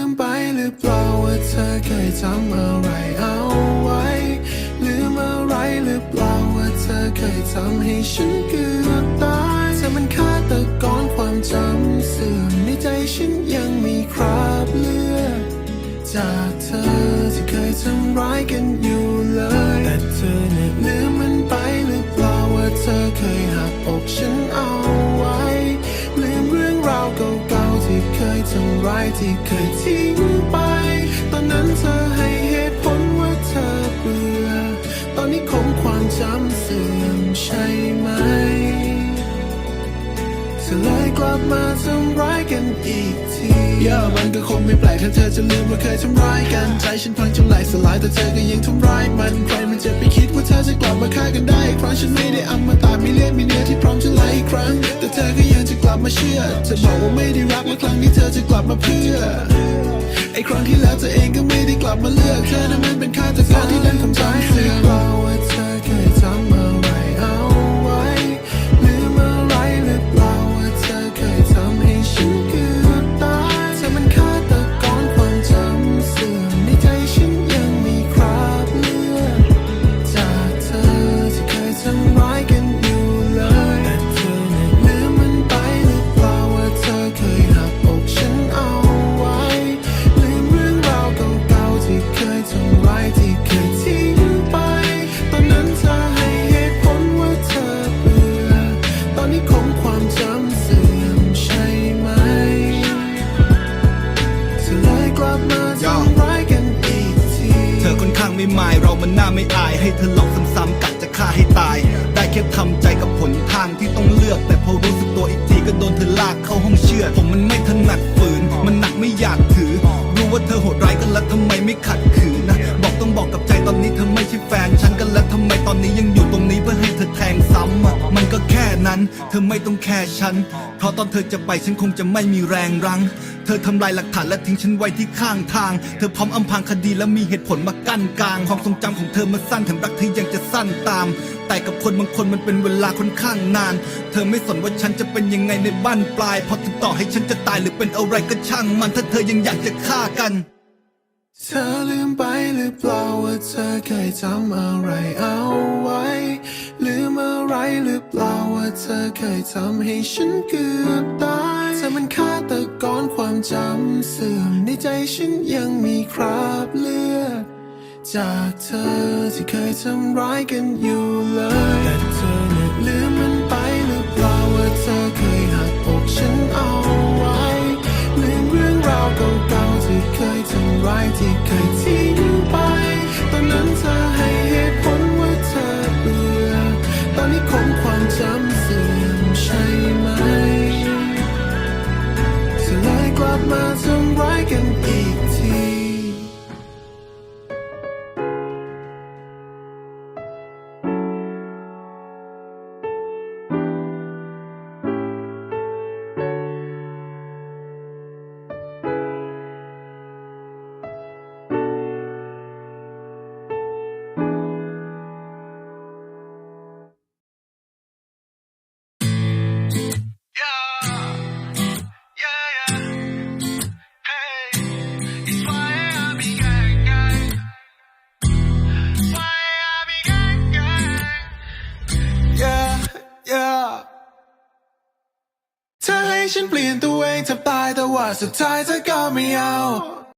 ืมไปหรือเคยทำอะไรเอาไว้ ลืมอะไรหรือเปล่าว่าเธอเคยทำให้ฉันเกือบตายเธอมันฆาตกรความจำเสื่อมในใจฉันยังมีคราบเลือดจากเธอที่เคยทำร้ายกันอยู่เลย แต่เธอเนี่ยลืมมันไปหรือเปล่าว่าเธอเคยหักอกฉันเอาไว้ ที่เคยทำร้ายที่เคยทิ้งไป ตอนนั้นเธอให้เหตุผลว่าเธอเบื่อ ตอนนี้คงความจำเสื่อมใช่ไหมเธอเลยกลับมาทำร้ายกันอีกทีย่ามันก็คงไม่แปลกถ้าเธอจะลืมว่าเคยทำร้ายกัน ใจฉันพังจนไหลสลายแต่เธอก็ยังทำร้ายมัน ใครมันจะไปคิดว่าเธอจะกลับมาฆ่ากันได้อีกครั้งฉันไม่ได้อำมาตะมีเลือดมีเนื้อที่พร้อมจะไหลอีกครั้ง แต่เธอก็ยัง ลับมาเชื่อเธอบอกว่าไม่ได้รักและครั้งนี้เธอจะกลับมาเพื่อไอ้ครั้งที่แล้วเธอเองก็ไม่ได้กลับมาเลือกเธอนั้นมันเป็น มันน่าไม่อาย ให้เธอหลอกซ้ำๆกัดจะฆ่าให้ตาย ได้แค่ทำใจกับผลทางที่ต้องเลือก แต่พอรู้สึกตัวอีกทีก็โดนเธอลากเข้าห้องเชือดผมมันไม่ถนัดฝืน มันหนักไม่อยากถือ รู้ว่าเธอโหดร้ายกันแล้วทำไมไม่ขัด อนนี้ยังอยู่ตรงนี้เพื่อให้เธอแทงซ้ำมันก็แค่นั้น เธอไม่ต้องแค่ฉัน เพราะตอนเธอจะไปฉันคงจะไม่มีแรงรั้ง เธอทำลายหลักฐานและทิ้งฉันไว้ที่ข้างทาง เธอพร้อมอำพรางคดีและมีเหตุผลมากั้นกลางความทรงจำของเธอมันสั้นแถมรักเธอยังจะสั้นตาม แต่กับคนบางคนมันเป็นเวลาค่อนข้างนาน เธอไม่สนว่าฉันจะเป็นยังไงในบ้านปลายเพราะถึงต่อให้ฉันจะตายหรือเป็นอะไรก็ช่างมันถ้าเธอยังอยากจะฆ่ากัน เธอลืมไปหรือเปล่าว่าเธอเคยทำอะไรเอาไว้ ลืมอะไรหรือเปล่าว่าเธอเคยทำให้ฉันเกือบตายเธอมันฆาตกรความจำเสื่อมในใจฉันยังมีคราบเลือด จากเธอที่เคยทำร้ายกันอยู่เลย แต่เธอเนี่ยลืมมัน ที่เคยทิ้งไป ตอนนั้นเธอให้เหตุผลว่าเธอเบื่อตอนนี้คง ฉันเปลี่ยนตัวเองแทบตายแต่ว่าสุดท้ายเธอก็ไม่เอา